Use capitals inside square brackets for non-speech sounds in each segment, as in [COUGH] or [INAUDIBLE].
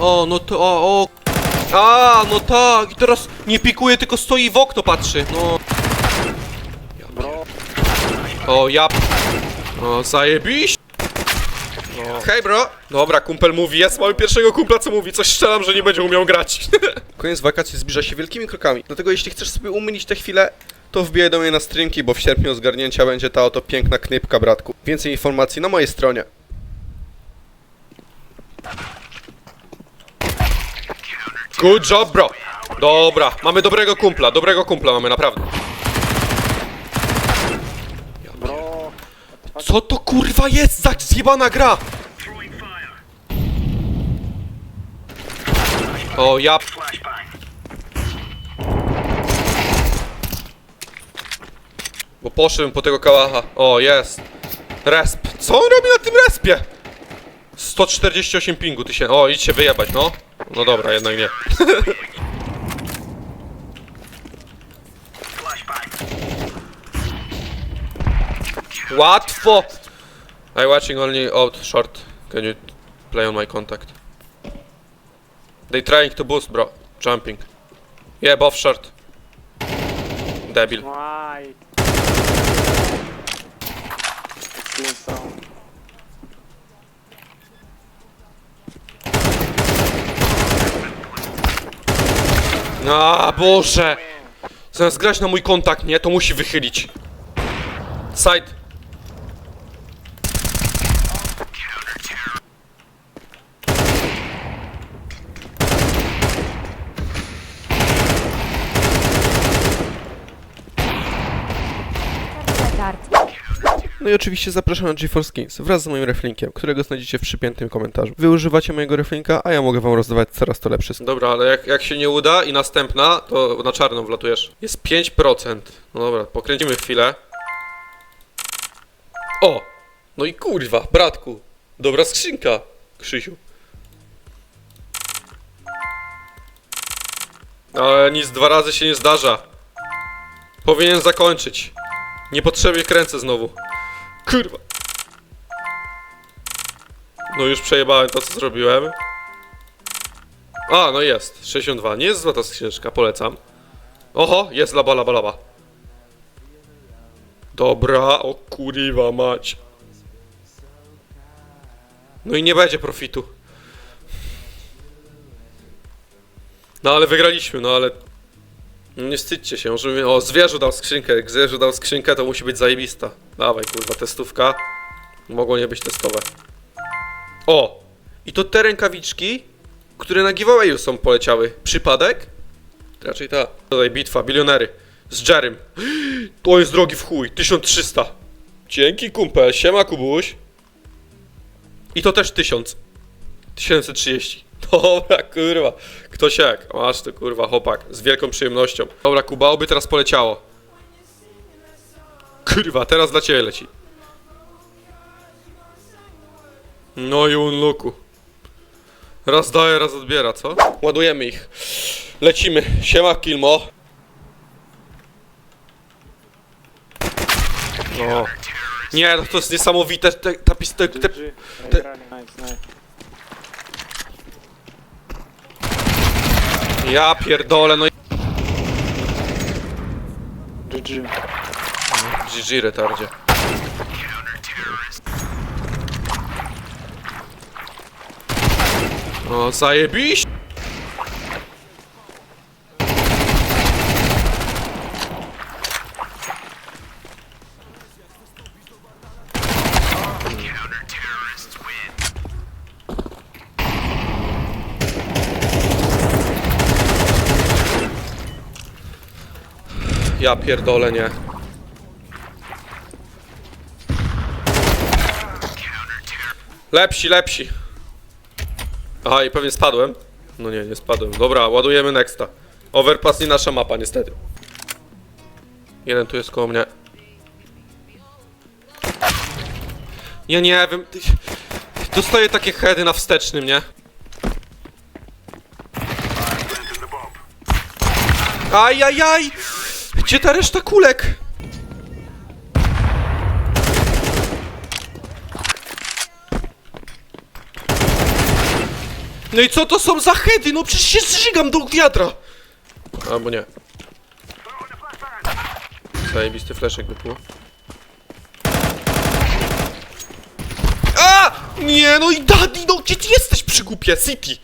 O, no to, o, o. A, no tak, i teraz nie pikuje, tylko stoi w okno, patrzy, no. O, ja... O, zajebiś. O. Hej, bro. Dobra, kumpel mówi, jest, mamy pierwszego kumpla, co mówi, coś strzelam, że nie będzie umiał grać. [LAUGHS] Koniec wakacji zbliża się wielkimi krokami, dlatego jeśli chcesz sobie umylić te chwile, to wbijaj do mnie na streamki, bo w sierpniu zgarnięcia będzie ta oto piękna knypka, bratku. Więcej informacji na mojej stronie. Good job, bro. Dobra, mamy dobrego kumpla, dobrego kumpla mamy, naprawdę. Bro, Co to kurwa jest za zjebana gra? O, ja... Bo poszedłem po tego kałacha. O, jest. Resp. Co on robi na tym respie? 148 pingu tysięcy. O, idź się wyjebać, no. No dobra, jednak nie. Łatwo! I watching only out short. Can you play on my contact? They trying to boost, bro. Jumping. Yeah, both short. Debil. why? Sound. A Boże! Zamiast grać na mój kontakt, nie? To musi wychylić. Side. No i oczywiście zapraszam na GeForce Skins wraz z moim reflinkiem, którego znajdziecie w przypiętym komentarzu. Wy używacie mojego reflinka, a ja mogę wam rozdawać coraz to lepszy skin. Dobra, ale jak, jak się nie uda i następna, to na czarną wlatujesz. Jest 5%. No dobra, pokręcimy chwilę. O! No i kurwa, bratku. Dobra skrzynka, Krzysiu. Ale nic dwa razy się nie zdarza. Powinien zakończyć. Niepotrzebnie kręcę znowu. Kurwa. No już przejebałem to, co zrobiłem. A, no jest. 62. Nie jest zła ta skrzyneczka, polecam. Oho, jest laba, laba, laba. Dobra, o kurwa mać. No i nie będzie profitu. No ale wygraliśmy, no ale... Nie wstydźcie się, może... O, zwierzu dał skrzynkę. Jak zwierzu dał skrzynkę, to musi być zajebista. Dawaj, kurwa, testówka. Mogło nie być testowe. O! I to te rękawiczki, które na giveawayu są poleciały. Przypadek? Raczej ta. Tutaj bitwa, bilionery. Z Jerem. [GASPS] To jest drogi w chuj. 1300. Dzięki kumpel. Siema Kubuś. I to też 1000. 1030. [LAUGHS] Dobra, kurwa. Ktoś jak. Masz to kurwa, chłopak. Z wielką przyjemnością. Dobra, Kuba, oby teraz poleciało. Kurwa, teraz dla ciebie leci. No i unluku. Raz daje, raz odbiera, co? Ładujemy ich. Lecimy. Siema, Kilmo. No. Nie, no to jest niesamowite. Te, ta pis- te, te, GG. te- Nice, nice. ja pierdolę, no i... GG. GG, retardzie. O, zajebiś! Ja pierdolę, nie. Lepsi, lepsi. Aha, i pewnie spadłem. No nie, nie spadłem. Dobra, ładujemy nexta. Overpass nie nasza mapa, niestety. Jeden tu jest koło mnie. Ja nie wiem. Dostaję takie heady na wstecznym, nie? Ajajaj! Gdzie ta reszta kulek? No i co to są za heady? No przecież się zżygam do wiadra! Albo nie. Zajebisty fleszek by było. A! Nie, no i Daddy, no gdzie ty jesteś przygłupie? City!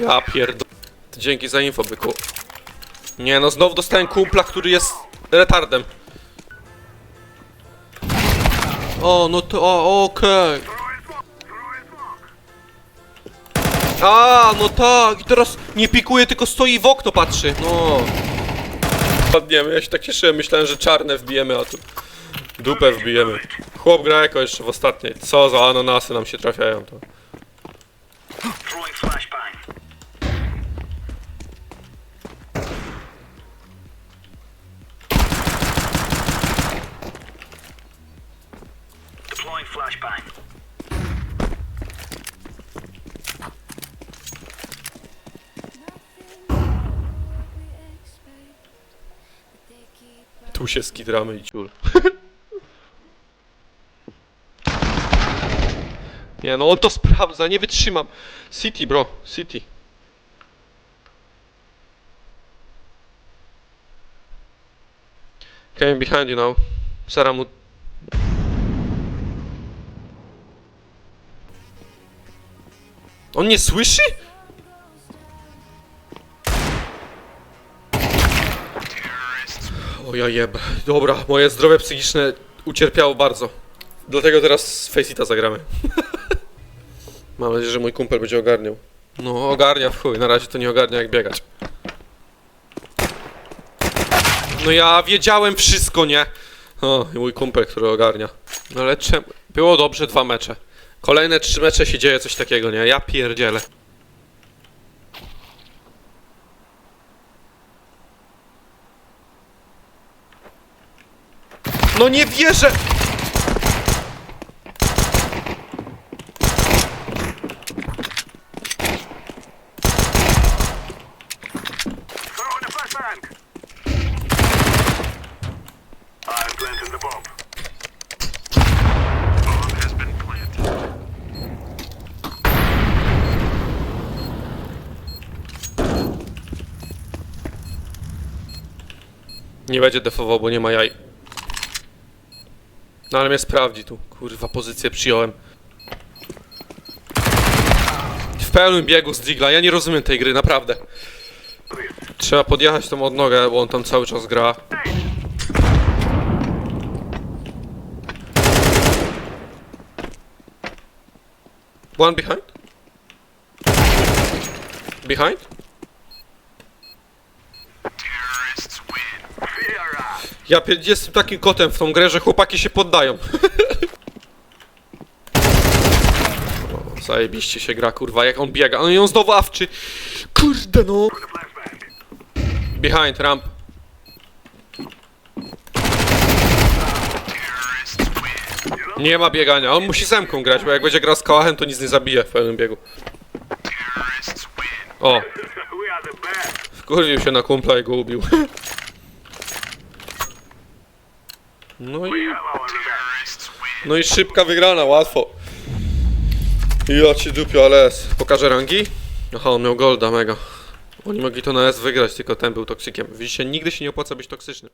Ja pierdol... Dzięki za info, byku. Nie, no znowu dostałem kumpla, który jest retardem. O, no to, okej. A, no tak, i teraz nie pikuje, tylko stoi w okno, patrzy, no. Padniemy, ja się tak cieszyłem, myślałem, że czarne wbijemy, a tu dupę wbijemy. Chłop gra jako jeszcze w ostatniej. Co za ananasy nam się trafiają to. Deploying flashbang. Tu się skidramy i ciul. [LAUGHS] nie no, on to sprawdza, nie wytrzymam. City, bro, City. Came behind you now. Sara mu... On nie słyszy? O ja jeb. Dobra, moje zdrowie psychiczne ucierpiało bardzo. Dlatego teraz Faceita zagramy. [LAUGHS] Mam nadzieję, że mój kumpel będzie ogarniał. No, ogarnia w chuj, na razie to nie ogarnia jak biegać. No ja wiedziałem wszystko, nie? O, i mój kumpel, który ogarnia. No ale czemu? Było dobrze dwa mecze. Kolejne trzy mecze się dzieje coś takiego, nie? Ja pierdzielę. No nie wierzę! Nie będzie defował, bo nie ma jaj. No ale mnie sprawdzi tu. Kurwa, pozycję przyjąłem. W pełnym biegu z Digla. Ja nie rozumiem tej gry, naprawdę. Trzeba podjechać tą odnogę, bo on tam cały czas gra. One behind? Behind? Ja jestem takim kotem w tą grę, że chłopaki się poddają. [LAUGHS] o, zajebiście się gra, kurwa, jak on biega. On znowu awczy. Kurde no. Behind, ramp. Nie ma biegania. On musi zemką grać, bo jak będzie grał z kałachem, to nic nie zabije w pełnym biegu. O, wkurwił się na kumpla i go ubił. [LAUGHS] No i... No i szybka wygrana, łatwo. Ja ci dupiu, ale S. Pokażę rangi? Aha, on miał golda, mega. Oni mogli to na S wygrać, tylko ten był toksykiem. Widzicie, nigdy się nie opłaca być toksycznym.